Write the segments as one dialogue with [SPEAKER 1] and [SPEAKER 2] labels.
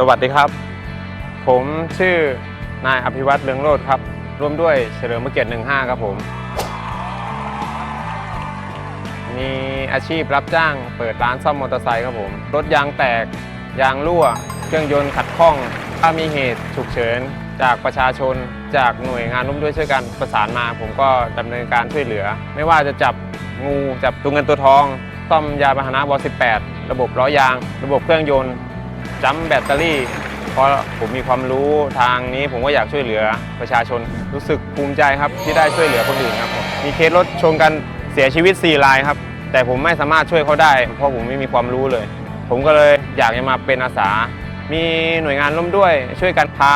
[SPEAKER 1] สวัสดีครับ ผมชื่อนายอภิวัตรเลืองโลดครับ ร่วมด้วยเฉลิมพระเกียรติ15 ครับผม มีอาชีพรับจ้างเปิดร้านซ่อมมอเตอร์ไซค์ครับผม รถยางแตก ยางรั่ว เครื่องยนต์ขัดข้อง ถ้ามีเหตุฉุกเฉิน จากประชาชน จากหน่วยงานร่วมด้วยช่วยกันประสานมา ผมก็ดำเนินการช่วยเหลือ ไม่ว่าจะจับงูจับตัวเงินตัวทองซ่อมยานพาหนะว18 ระบบล้อยาง ระบบเครื่องยนต์ จัมป์แบตเตอรี่ เพราะผมมีความรู้ทางนี้ผมก็อยากช่วยเหลือประชาชนรู้สึกภูมิใจครับที่ได้ช่วยเหลือคนอื่นครับผมมีเคสรถชนกันเสียชีวิต 4 รายครับ แต่ผมไม่สามารถช่วยเขาได้ เพราะผมไม่มีความรู้เลย ผมก็เลยอยากจะมาเป็นอาสา มีหน่วยงานร่วมด้วย ช่วยกันพา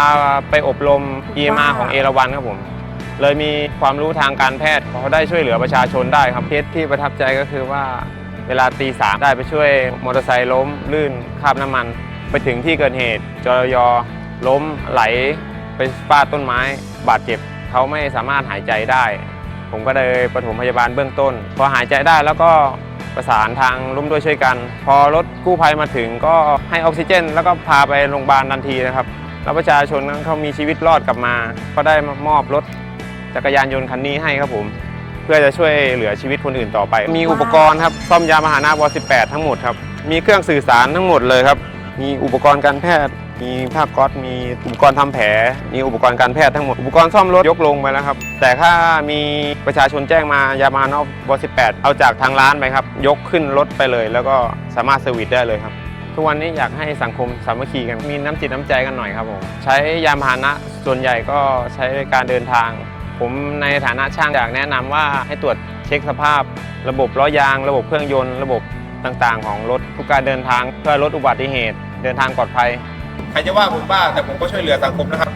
[SPEAKER 1] ไปอบรม EMR ของเอราวันครับผมเลยมีความรู้ทางการแพทย์เขาได้ช่วยเหลือประชาชนได้ครับเคสที่ประทับใจก็คือว่าเวลาตีสามได้ไปช่วยมอเตอร์ไซค์ล้มลื่นคราบน้ำมัน ไปถึงที่เกิดเหตุจรยล้มไหลไปฟาดต้นไม้ บาดเจ็บเขาไม่สามารถหายใจได้ ผมก็เลยปฐมพยาบาลเบื้องต้น พอหายใจได้แล้วก็ประสานทางร่วมด้วยช่วยกัน พอรถกู้ภัยมาถึงก็ให้ออกซิเจน แล้วก็พาไปโรงพยาบาลทันทีนะครับ แล้วประชาชนนั้นเขามีชีวิตรอดกลับมา ก็ได้มอบรถจักรยานยนต์คันนี้ให้ครับผม เพื่อจะช่วยเหลือชีวิตคนอื่นต่อไป มีอุปกรณ์ครับซ่อมยานพาหนะว18 ทั้งหมดครับ มีเครื่องสื่อสารทั้งหมดเลยครับ มีอุปกรณ์การแพทย์ มีผ้าก๊อซมีอุปกรณ์ทำแผล มีอุปกรณ์การแพทย์ทั้งหมด อุปกรณ์ซ่อมรถยกลงไปแล้วครับ แต่ถ้ามีประชาชนแจ้งมายามานอว18เอาจากทางร้านไปครับ ยกขึ้นรถไปเลย แล้วก็สามารถเซอร์วิสได้เลยครับ ทุกวันนี้อยากให้สังคมสามัคคีกัน มีน้ำจิตน้ำใจกันหน่อยครับผม ใช้ยานพาหนะส่วนใหญ่ก็ใช้ในการเดินทาง ผมในฐานะช่างอยากแนะนำว่าให้ตรวจเช็คสภาพ ระบบล้อยาง ระบบเครื่องยนต์ ระบบต่างๆ ของรถทุกการเดินทางเพื่อลดอุบัติเหตุ เดินทางปลอดภัย
[SPEAKER 2] ใครจะว่าผมบ้าแต่ผมก็ช่วยเหลือสังคมนะครับ